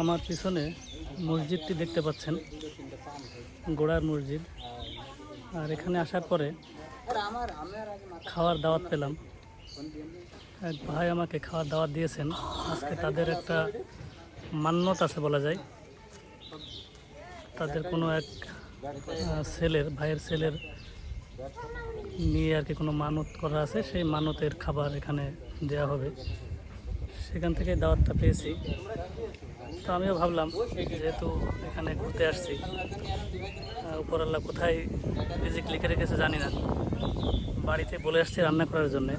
আমার পিছনে মসজিদটি দেখতে পাচ্ছেন। গোড়ার মসজিদ। আর এখানে আসার পরে খাওয়ার দাওয়াত পেলাম। এক ভাই আমাকে খাওয়ার দাওয়াত দিয়েছেন। আজকে তাদের একটা মান্যত আছে বলা যায়। তাদের কোনো এক ছেলের, ভাইয়ের ছেলের নিয়ে আর কি কোনো মানত করা আছে। সেই মানতের খাবার এখানে দেওয়া হবে। সেখান থেকে দাওয়াতটা পেয়েছি। তো আমিও ভাবলাম যেহেতু এখানে ঘুরতে আসছি উপরাল্লা কোথায় রিজিক লিখে রেখেছে জানি না। বাড়িতে বলে আসছি রান্না করার জন্যে।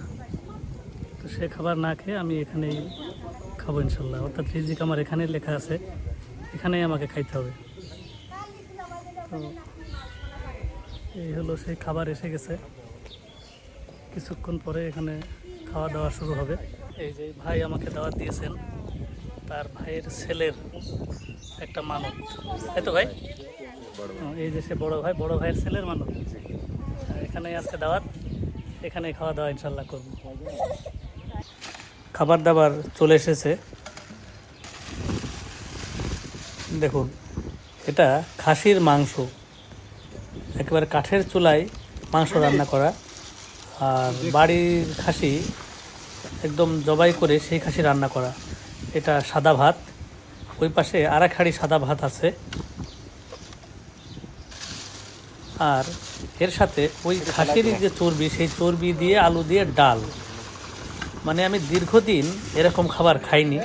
তো সে খাবার না খেয়ে আমি এখানেই খাব ইনশাল্লাহ। অর্থাৎ রিজিক আমার এখানেই লেখা আছে, এখানেই আমাকে খাইতে হবে। তো এই হলো সেই খাবার এসে গেছে। কিছুক্ষণ পরে এখানে খাওয়া দাওয়া শুরু হবে। এই যে ভাই আমাকে দাওয়াত দিয়েছেন, তার ভাইয়ের ছেলের একটা মানত। তাই তো ভাই? এই যে সে বড় ভাই, বড় ভাইয়ের ছেলের আর এখানে আজকে দাওয়াত এখানে খাওয়া দাওয়া ইনশাল্লাহ করব। খাবার দাবার চলে এসেছে। দেখুন, এটা খাসির মাংস। একেবারে কাঠের চুলায় মাংস রান্না করা। আর বাড়ির খাসি একদম জবাই করে সেই খাসি রান্না করা। এটা সাদা ভাত। ওই পাশে আর এক হাঁড়ি সাদা ভাত আছে। আর এর সাথে ওই খাসির যে চর্বি সেই চর্বি দিয়ে আলু দিয়ে ডাল। মানে আমি দীর্ঘদিন এরকম খাবার খাইনি।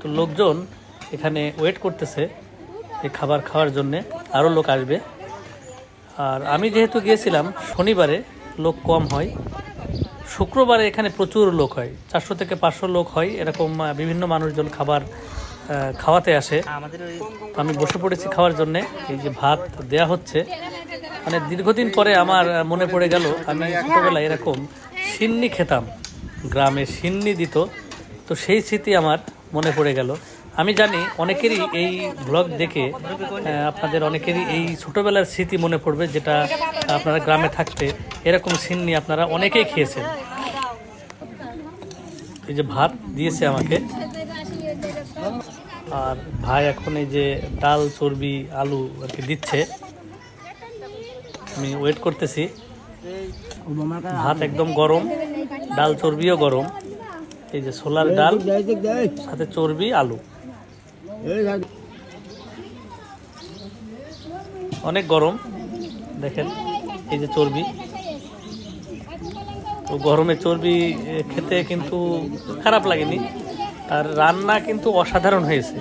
তো লোকজন এখানে ওয়েট করতেছে এই খাবার খাওয়ার জন্যে। আরও লোক আসবে। আর আমি যেহেতু গিয়েছিলাম শনিবারে লোক কম হয়। শুক্রবারে এখানে প্রচুর লোক হয়। চারশো থেকে পাঁচশো লোক হয়। এরকম বিভিন্ন মানুষজন খাবার খাওয়াতে আসে। আমি বসে পড়েছি খাওয়ার জন্যে। এই যে ভাত দেয়া হচ্ছে। মানে দীর্ঘদিন পরে আমার মনে পড়ে গেল আমি ছোটোবেলায় এরকম সিন্নি খেতাম। গ্রামে সিন্নি দিত। তো সেই স্মৃতি আমার মনে পড়ে গেল। আমি জানি অনেকেরই এই ব্লগ দেখে আপনাদের অনেকেরই এই ছোটোবেলার স্মৃতি মনে পড়বে, যেটা আপনারা গ্রামে থাকতে এরকম সিন নিয়ে আপনারা অনেকেই খেয়েছেন। এই যে ভাত দিয়েছে আমাকে। আর ভাই এখন এই যে ডাল, চর্বি, আলু আর কি দিচ্ছে। আমি ওয়েট করতেছি। ভাত একদম গরম, ডাল, চর্বিও গরম। এই যে সোলার ডাল, সাথে চর্বি, আলু। অনেক গরম, দেখেন, এই যে চর্বি। তো গরমে চর্বি খেতে কিন্তু খারাপ লাগেনি। আর রান্না কিন্তু অসাধারণ হয়েছে,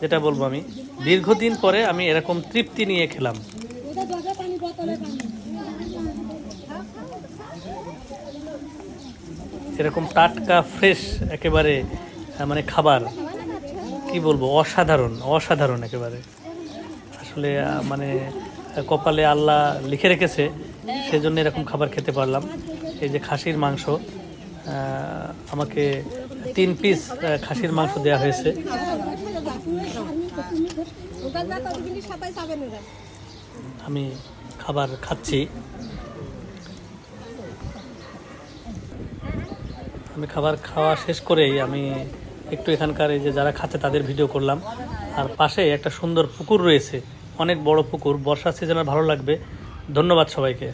যেটা বলব আমি। দীর্ঘদিন পরে আমি এরকম তৃপ্তি নিয়ে খেলাম। এরকম টাটকা, ফ্রেশ, একেবারে মানে খাবার। কি বলব, অসাধারণ অসাধারণ একেবারে। আসলে মানে কপালে আল্লাহ লিখে রেখেছে, সেজন্য এরকম খাবার খেতে পারলাম। এই যে খাসির মাংস আমাকে তিন পিস খাসির মাংস দেওয়া হয়েছে। আমি খাবার খাচ্ছি। আমি খাবার খাওয়া শেষ করেই আমি একটু এখানকার এই যে যারা খাচ্ছে তাদের ভিডিও করলাম। আর পাশে একটা সুন্দর পুকুর রয়েছে। অনেক বড় পুকুর। বর্ষার সিজনে ভালো লাগবে। ধন্যবাদ সবাইকে।